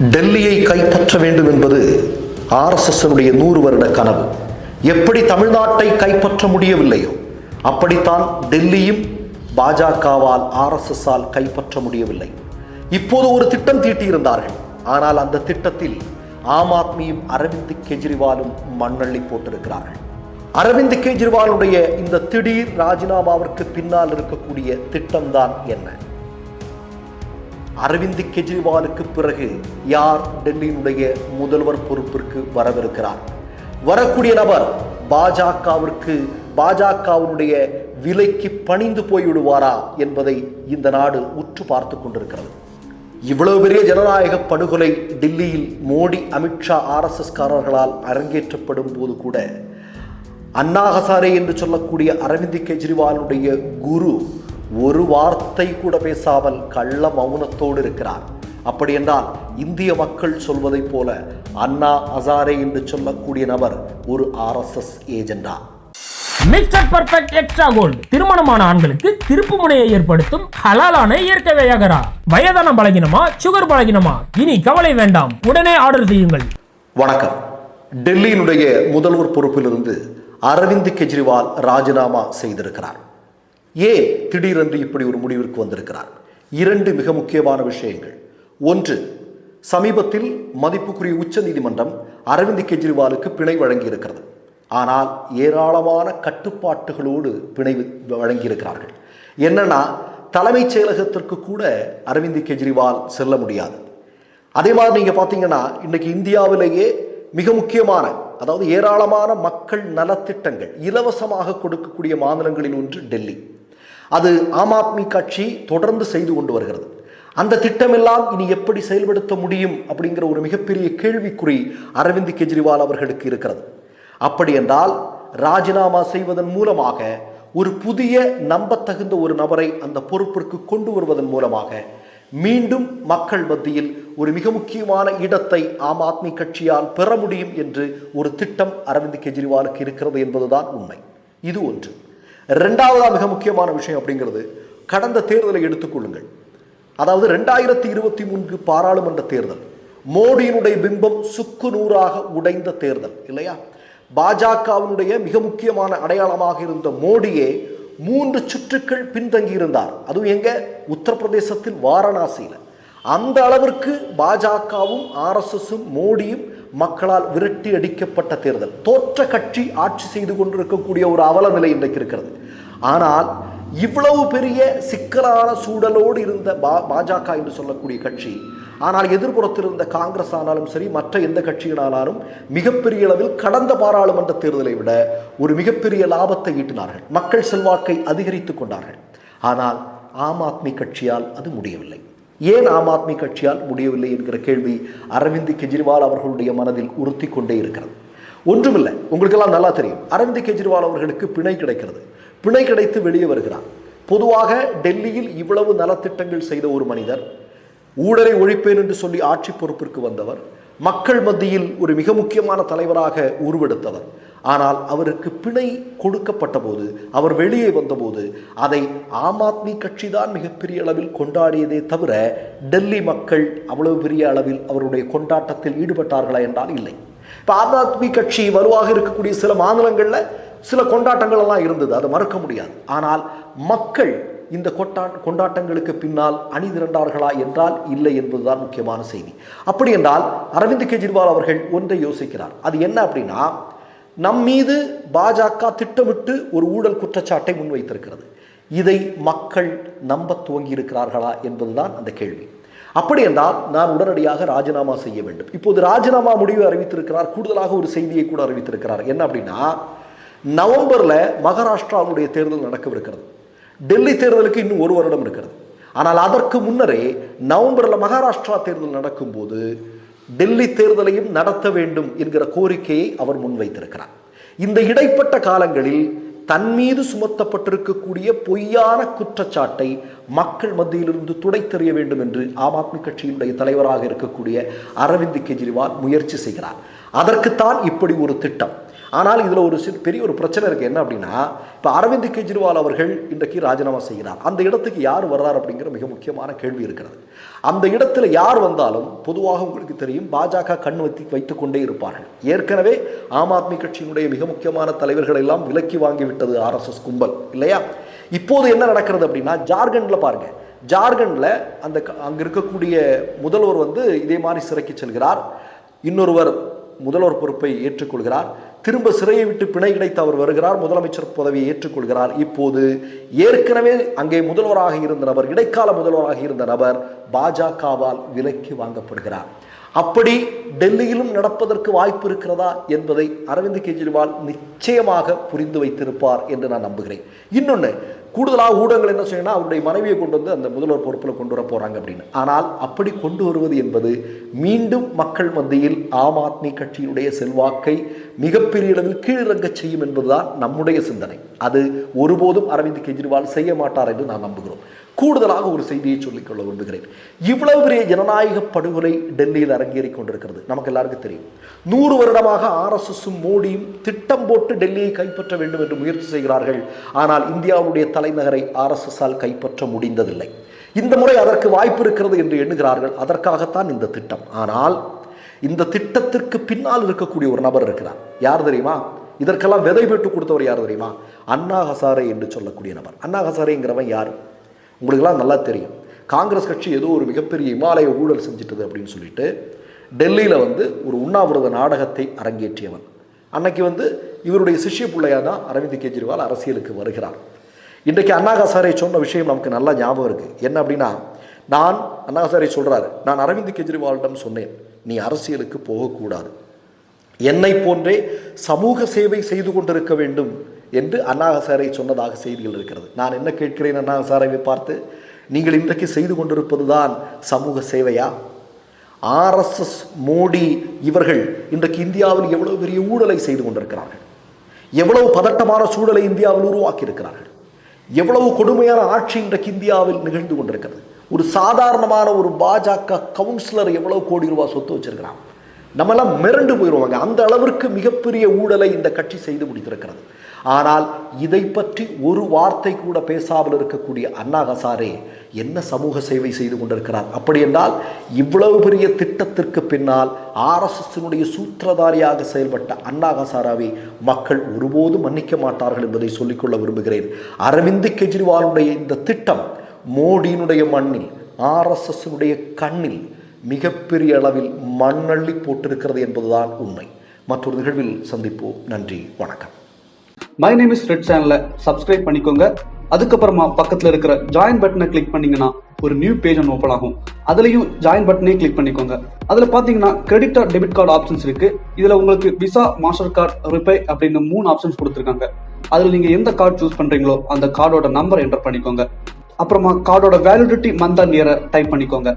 டெல்லியை கைப்பற்ற வேண்டும் என்பது ஆர்எஸ்எஸ்னுடைய நூறு வருட கனவு. எப்படி தமிழ்நாட்டை கைப்பற்ற முடியவில்லையோ அப்படித்தான் டெல்லியும் பாஜகவால் ஆர்எஸ்எஸ்ஸால் கைப்பற்ற முடியவில்லை. இப்போது ஒரு திட்டம் தீட்டியிருந்தார்கள். ஆனால் அந்த திட்டத்தில் ஆம் ஆத்மியும் அரவிந்த் கெஜ்ரிவாலும் மண்ணள்ளி போட்டிருக்கிறார்கள். அரவிந்த் கெஜ்ரிவாலுடைய இந்த திடீர் ராஜினாமாவிற்கு பின்னால் இருக்கக்கூடிய திட்டம்தான் என்ன? அரவிந்த் கெஜ்ரிவாலுக்கு பிறகு யார் டெல்லியினுடைய முதல்வர் பொறுப்பிற்கு வரவிருக்கிறார்? வரக்கூடிய நபர் பாஜகவிற்கு பாஜகவினுடைய விலைக்கு பணிந்து போய்விடுவாரா என்பதை இந்த நாடு உற்று பார்த்து கொண்டிருக்கிறது. இவ்வளவு பெரிய ஜனநாயக படுகொலை டெல்லியில் மோடி அமித்ஷா ஆர்எஸ்எஸ் காரர்களால் அரங்கேற்றப்படும் போது கூட அண்ணா ஹசாரே என்று சொல்லக்கூடிய அரவிந்த் கெஜ்ரிவாலுடைய குரு ஒரு வார்த்தை கூட பேசாமல் கள்ள மௌனத்தோடு இருக்கிறார். அப்படி என்றால் இந்திய மக்கள் சொல்வதைப் போல அண்ணா ஹசாரே என்று சொல்லக்கூடிய நபர் ஒரு RSS ஏஜெண்டா mister perfect extra gold. திருமணமான ஆண்களுக்கு திருப்பு முனையை ஏற்படுத்தும் ஹலாலான இயற்கை வியாகரா. வயதான பலகினமா சுகர் பலகினமா? இனி கவலை வேண்டாம். உடனே ஆர்டர் செய்யுங்கள். வணக்கம். டெல்லியினுடைய முதல்வர் பொறுப்பிலிருந்து அரவிந்த் கெஜ்ரிவால் ராஜினாமா செய்திருக்கிறார். ஏன் திடீரென்று இப்படி ஒரு முடிவிற்கு வந்திருக்கிறார்? இரண்டு மிக முக்கியமான விஷயங்கள். ஒன்று சமீபத்தில் மதிப்புக்குரிய உச்ச நீதிமன்றம் அரவிந்த் கெஜ்ரிவாலுக்கு பிணை வழங்கியிருக்கிறது. ஆனால் ஏராளமான கட்டுப்பாட்டுகளோடு பிணை வழங்கியிருக்கிறார்கள். என்னன்னா தலைமைச் செயலகத்திற்கு கூட அரவிந்த் கெஜ்ரிவால் செல்ல முடியாது. அதே மாதிரி நீங்க பார்த்தீங்கன்னா இன்னைக்கு இந்தியாவிலேயே மிக முக்கியமான அதாவது ஏராளமான மக்கள் நலத்திட்டங்கள் இலவசமாக கொடுக்கக்கூடிய மாநிலங்களில் ஒன்று டெல்லி. அது ஆம் ஆத்மி கட்சி தொடர்ந்து செய்து கொண்டு வருகிறது. அந்த திட்டமெல்லாம் இனி எப்படி செயல்படுத்த முடியும் அப்படிங்கிற ஒரு மிகப்பெரிய கேள்விக்குறி அரவிந்த் கெஜ்ரிவால் அவர்களுக்கு இருக்கிறது. அப்படி என்றால் ராஜினாமா செய்வதன் மூலமாக ஒரு புதிய நம்பத்தகுந்த ஒரு நபரை அந்த பொறுப்பிற்கு கொண்டு வருவதன் மூலமாக மீண்டும் மக்கள் மத்தியில் ஒரு மிக முக்கியமான இடத்தை ஆம் ஆத்மி கட்சியால் பெற முடியும் என்று ஒரு திட்டம் அரவிந்த் கெஜ்ரிவாலுக்கு இருக்கிறது என்பதுதான் உண்மை. இது ஒன்று. ரெண்டாவதாக மிக முக்கியமான விஷயம் அப்படிங்கிறது கடந்த தேர்தலை எடுத்துக்கொள்ளுங்கள் அதாவது ரெண்டாயிரத்தி இருபத்தி மூன்று பாராளுமன்ற தேர்தல் மோடியினுடைய பிம்பம் சுக்கு நூறாக உடைந்த தேர்தல் இல்லையா? பாஜகவினுடைய மிக முக்கியமான அடையாளமாக இருந்த மோடியே மூன்று சுற்றுக்கள் பின்தங்கியிருந்தார். அதுவும் எங்க? உத்தரப்பிரதேசத்தில் வாரணாசியில். அந்த அளவிற்கு பாஜகவும் ஆர்எஸ்எஸும் மோடியும் மக்களால் விரட்டி அடிக்கப்பட்ட தேர்தல். தோற்ற கட்சி ஆட்சி செய்து கொண்டிருக்கக்கூடிய ஒரு அவல நிலை இன்றைக்கு இருக்கிறது. ஆனால் இவ்வளவு பெரிய சிக்கலான சூழலோடு இருந்த பா பாஜக என்று சொல்லக்கூடிய கட்சி ஆனால் எதிர்ப்புறத்தில் இருந்த காங்கிரஸ் ஆனாலும் சரி மற்ற எந்த கட்சியினாலும் மிகப்பெரிய அளவில் கடந்த பாராளுமன்ற தேர்தலை விட ஒரு மிகப்பெரிய லாபத்தை ஈட்டினார்கள். மக்கள் செல்வாக்கை அதிகரித்துக் கொண்டார்கள். ஆனால் ஆம் ஆத்மி கட்சியால் அது முடியவில்லை. ஏன் ஆம் ஆத்மி கட்சியால் முடியவில்லை என்கிற கேள்வி அரவிந்த் கெஜ்ரிவால் அவர்களுடைய மனதில் உறுத்தி கொண்டே இருக்கிறது. ஒன்றுமில்லை உங்களுக்கெல்லாம் நல்லா தெரியும். அரவிந்த் கெஜ்ரிவால் அவர்களுக்கு பிணை கிடைக்கிறது. பிணை கிடைத்து வெளியே வருகிறார். பொதுவாக டெல்லியில் இவ்வளவு நலத்திட்டங்கள் செய்த ஒரு மனிதர் ஊழலை ஒழிப்பேன் என்று சொல்லி ஆட்சி பொறுப்பிற்கு வந்தவர் மக்கள் மத்தியில் ஒரு மிக முக்கியமான தலைவராக உருவெடுத்தவர். ஆனால் அவருக்கு பிணை கொடுக்கப்பட்ட போது அவர் வெளியே வந்தபோது அதை ஆம் ஆத்மி கட்சி தான் மிகப்பெரிய அளவில் கொண்டாடியதே தவிர டெல்லி மக்கள் அவ்வளவு பெரிய அளவில் அவருடைய கொண்டாட்டத்தில் ஈடுபட்டார்களா என்றால் இல்லை. இப்போ ஆம் ஆத்மி கட்சி வலுவாக இருக்கக்கூடிய சில மாநிலங்களில் சில கொண்டாட்டங்கள் எல்லாம் இருந்தது அதை மறுக்க முடியாது. ஆனால் மக்கள் இந்த கொட்டா கொண்டாட்டங்களுக்கு பின்னால் அணி திரண்டார்களா என்றால் இல்லை என்பதுதான் முக்கியமான செய்தி. அப்படி என்றால் அரவிந்த் கெஜ்ரிவால் அவர்கள் ஒன்றை யோசிக்கிறார். அது என்ன அப்படின்னா நம் மீது பாஜக திட்டமிட்டு ஒரு ஊழல் குற்றச்சாட்டை முன்வைத்திருக்கிறது. இதை மக்கள் நம்ப துவங்கி இருக்கிறார்களா என்பதுதான் அந்த கேள்வி. அப்படி என்றால் நான் உடனடியாக ராஜினாமா செய்ய வேண்டும். இப்போது ராஜினாமா முடிவு அறிவித்திருக்கிறார். கூடுதலாக ஒரு செய்தியை கூட அறிவித்திருக்கிறார். என்ன அப்படின்னா நவம்பரில் மகாராஷ்டிராவுடைய தேர்தல் நடக்கவிருக்கிறது. டெல்லி தேர்தலுக்கு இன்னும் ஒரு வருடம் இருக்கிறது. ஆனால் அதற்கு முன்னரே நவம்பரில் மகாராஷ்டிரா தேர்தல் நடக்கும்போது டெல்லி தேர்தலையும் நடத்த வேண்டும் என்கிற கோரிக்கையை அவர் முன்வைத்திருக்கிறார். இந்த இடைப்பட்ட காலங்களில் தன் மீது சுமத்தப்பட்டிருக்கக்கூடிய பொய்யான குற்றச்சாட்டை மக்கள் மத்தியிலிருந்து துடைத்தெறிய வேண்டும் என்று ஆம் ஆத்மி கட்சியினுடைய தலைவராக இருக்கக்கூடிய அரவிந்த் கெஜ்ரிவால் முயற்சி செய்கிறார். அதற்குத்தான் இப்படி ஒரு திட்டம் ஆனால் இதில் ஒரு சிறு பெரிய ஒரு பிரச்சனை இருக்குது என்ன அப்படின்னா இப்போ அரவிந்த் கெஜ்ரிவால் அவர்கள் இன்றைக்கு ராஜினாமா செய்கிறார். அந்த இடத்துக்கு யார் வர்றார் அப்படிங்கிற மிக முக்கியமான கேள்வி இருக்கிறது. அந்த இடத்துல யார் வந்தாலும் பொதுவாக உங்களுக்கு தெரியும் பாஜக கண் வைத்து வைத்துக்கொண்டே இருப்பார்கள். ஏற்கனவே ஆம் ஆத்மி கட்சியினுடைய மிக முக்கியமான தலைவர்கள் எல்லாம் விலக்கி வாங்கிவிட்டது ஆர்எஸ்எஸ் கும்பல் இல்லையா? இப்போது என்ன நடக்கிறது அப்படின்னா ஜார்க்கண்டில் பாருங்க. ஜார்க்கண்டில் அந்த க- இருக்கக்கூடிய முதல்வர் வந்து இதே மாதிரி சிறைக்கு செல்கிறார். இன்னொருவர் முதல்வர் பொறுப்பை ஏற்றுக்கொள்கிறார். திரும்ப சிறையை விட்டு பிணை கிடைத்து அவர் வருகிறார். முதலமைச்சர் பதவியை ஏற்றுக்கொள்கிறார். இப்போது ஏற்கனவே அங்கே முதல்வராக இருந்த நபர் இடைக்கால முதல்வராக இருந்த நபர் பாஜகவால் விலக்கி வாங்கப்படுகிறார். அப்படி டெல்லியிலும் நடப்பதற்கு வாய்ப்பு இருக்கிறதா என்பதை அரவிந்த் கெஜ்ரிவால் நிச்சயமாக புரிந்து வைத்திருப்பார் என்று நான் நம்புகிறேன். இன்னொன்று கூடுதலாக ஊடகங்கள் என்ன செய்யணும் அவருடைய மனைவியை கொண்டு வந்து அந்த முதல்வர் பொறுப்பில் கொண்டு வர போறாங்க அப்படின்னு. ஆனால் அப்படி கொண்டு வருவது என்பது மீண்டும் மக்கள் மத்தியில் ஆம் ஆத்மி கட்சியினுடைய செல்வாக்கை மிகப்பெரிய அளவில் கீழிறங்க செய்யும் என்பதுதான் நம்முடைய சிந்தனை. அது ஒருபோதும் அரவிந்த் கெஜ்ரிவால் செய்ய மாட்டார் என்று நான் நம்புகிறோம். கூடுதலாக ஒரு செய்தியை சொல்லிக்கொள்ள விரும்புகிறேன். இவ்வளவு பெரிய ஜனநாயக படுகொலை டெல்லியில் அரங்கேறிக் கொண்டிருக்கிறது. நமக்கு எல்லாருக்கும் தெரியும். நூறு வருடமாக ஆர்எஸ்எஸும் மோடியும் திட்டம் போட்டு டெல்லியை கைப்பற்ற வேண்டும் என்று முயற்சி செய்கிறார்கள். ஆனால் இந்தியாவுடைய தலைநகரை ஆர்எஸ்எஸ்ஸால் கைப்பற்ற முடிந்ததில்லை. இந்த முறை அதற்கு வாய்ப்பு இருக்கிறது என்று எண்ணுகிறார்கள். அதற்காகத்தான் இந்த திட்டம். ஆனால் இந்த திட்டத்திற்கு பின்னால் இருக்கக்கூடிய ஒரு நபர் இருக்கிறார். யார் தெரியுமா? இதற்கெல்லாம் விதை பெற்று கொடுத்தவர் யார் தெரியுமா? அண்ணா ஹசாரே என்று சொல்லக்கூடிய நபர். அண்ணா ஹசாரேங்கிறவன் யார்? உங்களுக்கெல்லாம் நல்லா தெரியும். காங்கிரஸ் கட்சி ஏதோ ஒரு மிகப்பெரிய இமாலய ஊழல் செஞ்சிட்டது அப்படின்னு சொல்லிட்டு டெல்லியில் வந்து ஒரு உண்ணாவிரத நாடகத்தை அரங்கேற்றியவன். அன்னைக்கு வந்து இவருடைய சிஷ்ய பிள்ளையாக தான் அரவிந்த் கெஜ்ரிவால் அரசியலுக்கு வருகிறார். இன்றைக்கு அண்ணாகாசாரை சொன்ன விஷயம் நமக்கு நல்லா ஞாபகம் இருக்குது என்ன அப்படின்னா நான் அண்ணாசாரை சொல்கிறாரு நான் அரவிந்த் கெஜ்ரிவாலிடம் சொன்னேன் நீ அரசியலுக்கு போகக்கூடாது. என்னை போன்றே சமூக சேவை செய்து கொண்டிருக்க வேண்டும். என்று அண்ணாசாரை சொன்னதாக செய்திகள் இருக்கிறது. நான் என்ன கேட்கிறேன் அண்ணாசாரை பார்த்து நீங்கள் இன்றைக்கு செய்து கொண்டிருப்பது தான் சமூக சேவையா? ஆர்எஸ்எஸ் மோடி இவர்கள் இன்றைக்கு இந்தியாவில் எவ்வளவு பெரிய ஊழலை செய்து கொண்டிருக்கிறார்கள். எவ்வளவு பதட்டமான சூழலை இந்தியாவில் உருவாக்கி இருக்கிறார்கள் எவ்வளவு கொடுமையான ஆட்சி இன்றைக்கு இந்தியாவில் நிகழ்ந்து கொண்டிருக்கிறது. ஒரு சாதாரணமான ஒரு பாஜக கவுன்சிலர் எவ்வளவு கோடி ரூபாய் சொத்து வச்சிருக்கிறான். நம்மெல்லாம் மிரண்டு போயிடுவாங்க அந்த அளவிற்கு மிகப்பெரிய ஊழலை இந்த கட்சி செய்து முடித்திருக்கிறது. ஆனால் இதை பற்றி ஒரு வார்த்தை கூட பேசாமல் இருக்கக்கூடிய அண்ணா ஹசாரே என்ன சமூக சேவை செய்து கொண்டிருக்கிறார்? அப்படி என்றால் இவ்வளவு பெரிய திட்டத்திற்கு பின்னால் ஆர்எஸ்எஸ்னுடைய சூத்திரதாரியாக செயல்பட்ட அண்ணா ஹசாராவை மக்கள் ஒருபோதும் மன்னிக்க மாட்டார்கள் என்பதை சொல்லிக்கொள்ள விரும்புகிறேன். அரவிந்த் கெஜ்ரிவாலுடைய இந்த திட்டம் மோடியினுடைய மண்ணில் ஆர்எஸ்எஸ்னுடைய கண்ணில் மிகப்பெரிய அளவில் மண்ணள்ளி போட்டிருக்கிறது என்பதுதான் உண்மை. மற்றொரு நிகழ்வில் சந்திப்போம். நன்றி. வணக்கம். மை நேம் இஸ் ரெட் சேனலை சப்ஸ்கிரைப் பண்ணிக்கோங்க. அதுக்கப்புறமா பக்கத்தில் இருக்கிற ஜாயின் பட்டனை கிளிக் பண்ணீங்கன்னா ஒரு நியூ பேஜ் ஒன்று ஓப்பன் ஆகும். அதுலயும் ஜாயின் பட்டனே கிளிக் பண்ணிக்கோங்க. அதுல பாத்தீங்கன்னா credit or debit card options இருக்கு. இதுல உங்களுக்கு விசா மாஸ்டர் கார்டு ரிப்பே அப்படின்னு மூணு ஆப்ஷன்ஸ் கொடுத்துருக்காங்க. அதுல நீங்க எந்த கார்டு சூஸ் பண்றீங்களோ அந்த கார்டோட நம்பர் என்டர் பண்ணிக்கோங்க. அப்புறமா கார்டோட வேலிடிட்டி மந்த் அண்ட் இயரை டைப் பண்ணிக்கோங்க.